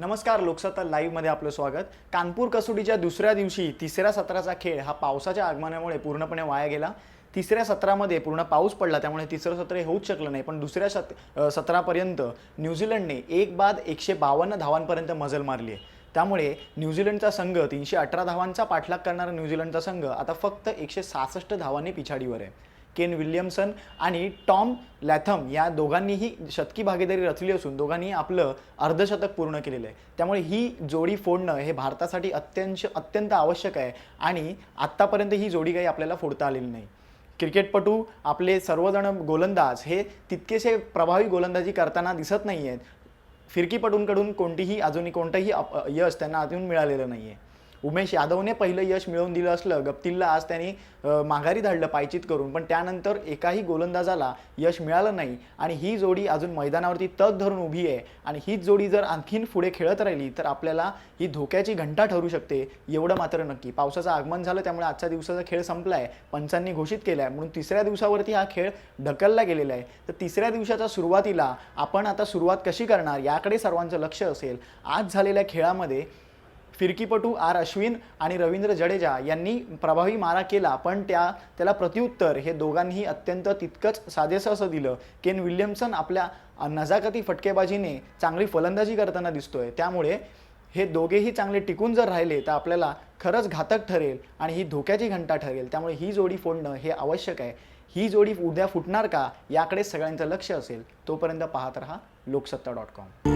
नमस्कार लोकसत्ता लाईव्हमध्ये आपलं स्वागत. कानपूर कसोटीच्या दुसऱ्या दिवशी तिसऱ्या सत्राचा खेळ हा पावसाच्या आगमनामुळे पूर्णपणे वाया गेला. तिसऱ्या सत्रामध्ये पूर्ण पाऊस पडला त्यामुळे तिसरं सत्र हे होऊच शकलं नाही. पण दुसऱ्या सत सत्रापर्यंत न्यूझीलंडने एक बाद एकशे बावन्न धावांपर्यंत मजल मारली आहे. त्यामुळे न्यूझीलंडचा संघ तीनशे अठरा धावांचा पाठलाग करणारा न्यूझीलंडचा संघ आता फक्त एकशे सहासष्ट धावांनी पिछाडीवर आहे. केन विल्यमसन आणि टॉम लॅथम या दोघांनीही शतकी भागीदारी रचली असून दोघांनी आपलं अर्धशतक पूर्ण केलेलं आहे. त्यामुळे ही जोडी फोडणं हे भारतासाठी अत्यंत अत्यंत आवश्यक आहे आणि आत्तापर्यंत ही जोडी काही आपल्याला फोडता आलेली नाही. क्रिकेटपटू आपले सर्वजण गोलंदाज हे तितकेसे प्रभावी गोलंदाजी करताना दिसत नाही आहेत फिरकीपटूंकडून कोणतीही अजूनही कोणतंही अप- यश त्यांना अजून मिळालेलं नाही आहे उमेश यादवने पहिलं यश मिळवून दिलं असलं गप्तिलला आज त्यांनी माघारी धाडलं पायचित करून पण त्यानंतर एकाही गोलंदाजाला यश मिळालं नाही आणि ही जोडी अजून मैदानावरती तग धरून उभी आहे आणि हीच जोडी जर आणखीन पुढे खेळत राहिली तर आपल्याला ही धोक्याची घंटा ठरू शकते एवढं मात्र नक्की. पावसाचं आगमन झालं त्यामुळे आजच्या दिवसाचा खेळ संपला आहे पंचांनी घोषित केला आहे म्हणून तिसऱ्या दिवसावरती हा खेळ ढकलला गेलेला आहे. तर तिसऱ्या दिवसाच्या सुरुवातीला आपण आता सुरुवात कशी करणार याकडे सर्वांचं लक्ष असेल. आज झालेल्या खेळामध्ये फिरकीपटू आर अश्विन आणि रवींद्र जडेजा यांनी प्रभावी मारा केला पण त्या त्याला प्रत्युत्तर हे दोघांनीही अत्यंत तितकंच साजेसं असं दिलं. केन विल्यमसन आपल्या नजाकती फटकेबाजीने चांगली फलंदाजी करताना दिसतोय. त्यामुळे हे दोघेही चांगले टिकून जर राहिले तर आपल्याला खरंच घातक ठरेल आणि ही धोक्याची घंटा ठरेल. त्यामुळे ही जोडी फोडणं हे आवश्यक आहे. ही जोडी उद्या फुटणार का याकडे सगळ्यांचं लक्ष असेल. तोपर्यंत पाहत रहा लोकसत्ता डॉट कॉम.